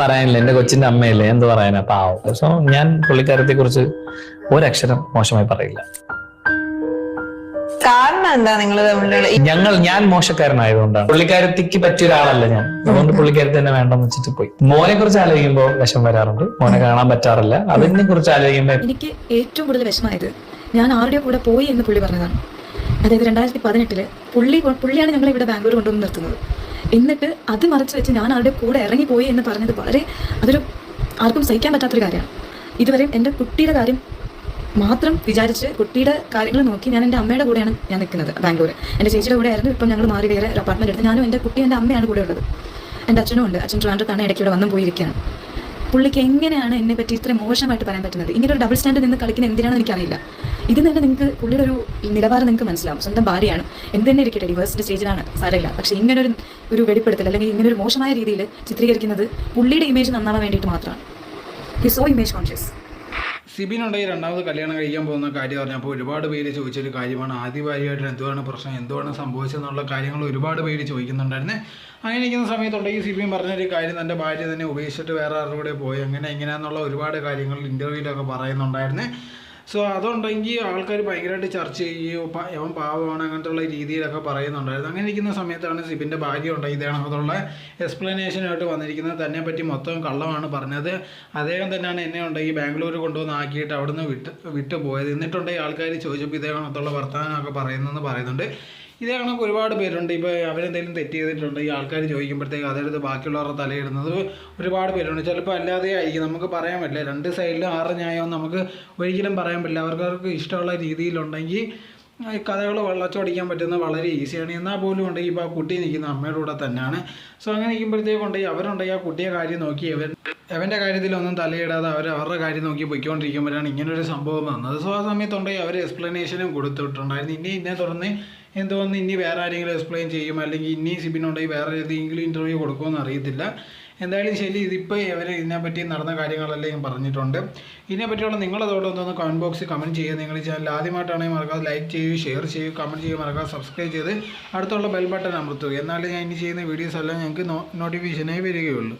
പറയാനില്ല. എന്റെ കൊച്ചിന്റെ അമ്മയല്ലേ? എന്ത് പറയാനാ? പാവം. സോ ഞാൻ പുള്ളിക്കാരത്തെ കുറിച്ച് ഒരക്ഷരം മോശമായി പറയില്ല. കാരണം എന്താ നിങ്ങൾ തമ്മിലുള്ള ഈ- ഞങ്ങൾ ഞാൻ മോശക്കാരനായതുകൊണ്ടാണ്. പുള്ളിക്കാരത്തിക്ക് പറ്റിയ ഒരാളല്ല ഞാൻ. അതുകൊണ്ട് പുള്ളിക്കാരത്തി തന്നെ വേണ്ടെന്ന് വെച്ചിട്ട് പോയി. മോനെ കുറിച്ച് ആലോചിക്കുമ്പോൾ വിഷം വരാറുണ്ട്. മോനെ കാണാൻ പറ്റാറില്ല. അതിനെ കുറിച്ച് ആലോചിക്കുമ്പോൾ എനിക്ക് ഏറ്റവും കൂടുതൽ വിഷമായത് ഞാൻ ആരുടെ കൂടെ പോയി എന്ന് പുള്ളി പറഞ്ഞതാണ്. അതായത് രണ്ടായിരത്തി പതിനെട്ടിൽ പുള്ളി പുള്ളിയാണ് ഞങ്ങളെ ഇവിടെ ബാംഗ്ലൂർ കൊണ്ടുവന്ന് നിർത്തുന്നത്. എന്നിട്ട് അത് മറച്ചു വെച്ച് ഞാൻ ആരുടെ കൂടെ ഇറങ്ങിപ്പോയി എന്ന് പറഞ്ഞത് വളരെ അതൊരു ആർക്കും സഹിക്കാൻ പറ്റാത്തൊരു കാര്യമാണ്. ഇതുവരെയും എന്റെ കുട്ടിയുടെ കാര്യം മാത്രം വിചാരിച്ച് കുട്ടിയുടെ കാര്യങ്ങൾ നോക്കി ഞാൻ എന്റെ അമ്മയുടെ കൂടെയാണ് ഞാൻ നിൽക്കുന്നത് ബാംഗ്ലൂർ എന്റെ ചേച്ചിയുടെ കൂടെ ആയിരുന്നു ഇപ്പം ഞങ്ങൾ മാറി വേറെ ഒരു അപ്പാർട്ട്മെന്റ് എടുത്ത് ഞാനും എന്റെ കുട്ടി എന്റെ അമ്മയാണ് കൂടെ ഉള്ളത്. എന്റെ അച്ഛനും ഉണ്ട്. അച്ഛൻ ട്രാൻഡത്താണ് ഇടയ്ക്ക് ഇവിടെ വന്നും പോയിരിക്കുകയാണ്. പുള്ളിക്ക് എങ്ങനെയാണ് എന്നെ പറ്റി ഇത്ര മോശമായിട്ട് പറയാൻ പറ്റുന്നത്? ഇങ്ങനെ ഒരു ഡബിൾ സ്റ്റാൻഡ് നിന്ന് കളിക്കുന്ന എന്തിനാണെന്ന് എനിക്കറിയില്ല. ഇത് തന്നെ നിങ്ങൾക്ക് പുള്ളിയുടെ ഒരു നിലവാരം നിങ്ങൾക്ക് മനസ്സിലാവും. സ്വന്തം ഭാര്യയാണ്. എന്ത് തന്നെ ഇരിക്കട്ടെ ഡിവേഴ്സിന്റെ സ്റ്റേജിലാണ് സാരമില്ല. പക്ഷേ ഇങ്ങനെ ഒരു ഒരു വെളിപ്പെടുത്തൽ അല്ലെങ്കിൽ ഇങ്ങനെ ഒരു മോശമായ രീതിയിൽ ചിത്രീകരിക്കുന്നത് പുള്ളിയുടെ ഇമേജ് നന്നാവാൻ വേണ്ടിയിട്ട് മാത്രമാണ്. ഹി സോ ഇമേജ് കോൺഷ്യസ് സിബിനുണ്ടെങ്കിൽ രണ്ടാമത് കല്യാണം കഴിക്കാൻ പോകുന്ന കാര്യം പറഞ്ഞപ്പോൾ ഒരുപാട് പേര് ചോദിച്ചൊരു കാര്യമാണ്. ആദ്യഭാര്യമായിട്ട് എന്തുവാണ് പ്രശ്നം? എന്തുവാണ് സംഭവിച്ചതെന്നുള്ള കാര്യങ്ങൾ ഒരുപാട് പേര് ചോദിക്കുന്നുണ്ടായിരുന്നേ. അങ്ങനെ ഇരിക്കുന്ന സമയത്തുണ്ടെങ്കിൽ സിബിൻ പറഞ്ഞൊരു കാര്യം തന്റെ ഭാര്യ തന്നെ ഉപേക്ഷിച്ചിട്ട് വേറെ ആരുടെ കൂടെ പോയി. അങ്ങനെ എങ്ങനെയാണെന്നുള്ള ഒരുപാട് കാര്യങ്ങൾ ഇന്റർവ്യൂവിലൊക്കെ പറയുന്നുണ്ടായിരുന്നേ. സോ അതുണ്ടെങ്കിൽ ആൾക്കാർ ഭയങ്കരമായിട്ട് ചർച്ച ചെയ്യുകയോ അവൻ പാവമാണ് അങ്ങനത്തെ ഉള്ള രീതിയിലൊക്കെ പറയുന്നുണ്ടായിരുന്നു. അങ്ങനെ ഇരിക്കുന്ന സമയത്താണ് സിബിന്റെ ഭാര്യ ഉണ്ടായി ഇതേണക്കത്തുള്ള എക്സ്പ്ലനേഷനായിട്ട് വന്നിരിക്കുന്നത്. തന്നെ പറ്റി മൊത്തം കള്ളമാണ് പറഞ്ഞത്. അദ്ദേഹം തന്നെയാണ് എന്നെ ഉണ്ടെങ്കിൽ ബാംഗ്ലൂർ കൊണ്ടുവന്ന് ആക്കിയിട്ട് അവിടുന്ന് വിട്ട് വിട്ടു പോയത് എന്നിട്ടുണ്ടെങ്കിൽ ആൾക്കാർ ചോദിച്ചപ്പോൾ ഇതേ കണക്കുള്ള വർത്തമാനമൊക്കെ പറയുന്നതെന്ന് പറയുന്നുണ്ട്. ഇതേ കണക്ക് ഒരുപാട് പേരുണ്ട്. ഇപ്പോൾ അവരെന്തെങ്കിലും തെറ്റ് ചെയ്തിട്ടുണ്ട് ഈ ആൾക്കാർ ചോദിക്കുമ്പോഴത്തേക്ക് അതെടുത്ത് ബാക്കിയുള്ളവരുടെ തലയിടുന്നത് ഒരുപാട് പേരുണ്ട്. ചിലപ്പോൾ അല്ലാതെ ആയിരിക്കും. നമുക്ക് പറയാൻ പറ്റില്ല. രണ്ട് സൈഡിലും ആറ് ന്യായവും നമുക്ക് ഒരിക്കലും പറയാൻ പറ്റില്ല. അവർക്ക് ഇഷ്ടമുള്ള രീതിയിലുണ്ടെങ്കിൽ കഥകൾ വെള്ളച്ചോടിക്കാൻ പറ്റുന്നത് വളരെ ഈസിയാണ്. എന്നാൽ പോലും ഉണ്ടെങ്കിൽ ഇപ്പോൾ ആ കുട്ടി നിൽക്കുന്ന അമ്മയുടെ കൂടെ തന്നെയാണ്. സോ അങ്ങനെ നിൽക്കുമ്പോഴത്തേക്കും ഉണ്ടെങ്കിൽ അവരുണ്ടെങ്കിൽ ആ കുട്ടിയെ കാര്യം നോക്കി അവൻ അവന്റെ കാര്യത്തിലൊന്നും തലയിടാതെ അവർ അവരുടെ കാര്യം നോക്കി പൊയ്ക്കൊണ്ടിരിക്കുമ്പോഴാണ് ഇങ്ങനൊരു സംഭവം വന്നത്. സോ ആ സമയത്തുണ്ടെങ്കിൽ അവർ എക്സ്പ്ലനേഷനും കൊടുത്തിട്ടുണ്ടായിരുന്നു. ഇനി ഇതിനെ തുടർന്ന് എന്തോന്ന് ഇനി വേറെ ആരെങ്കിലും എക്സ്പ്ലെയിൻ ചെയ്യും? അല്ലെങ്കിൽ ഇനി സിബിനുണ്ടെങ്കിൽ വേറെ ഏതെങ്കിലും ഇന്റർവ്യൂ കൊടുക്കുമെന്ന് അറിയത്തില്ല. എന്തായാലും ശരി ഇതിപ്പോൾ ഇവർ ഇതിനെപ്പറ്റി നടന്ന കാര്യങ്ങളെല്ലാം പറഞ്ഞിട്ടുണ്ട്. ഇതിനെപ്പറ്റിയുള്ള നിങ്ങളതോടെ ഒന്ന് കമന്റ് ബോക്സിൽ കമന്റ് ചെയ്യുക. നിങ്ങൾ ചാനൽ ആദ്യമായിട്ടാണെങ്കിൽ മറക്കാതെ ലൈക്ക് ചെയ്യുക ഷെയർ ചെയ്യുക കമന്റ് ചെയ്യുക മറക്കാതെ സബ്സ്ക്രൈബ് ചെയ്ത് അടുത്തുള്ള ബെൽ ബട്ടൺ അമർത്തുക. എന്നാലേ ഞാൻ ഇനി ചെയ്യുന്ന വീഡിയോസ് എല്ലാം ഞങ്ങൾക്ക് നോട്ടിഫിക്കേഷനായി വരികയുള്ളൂ.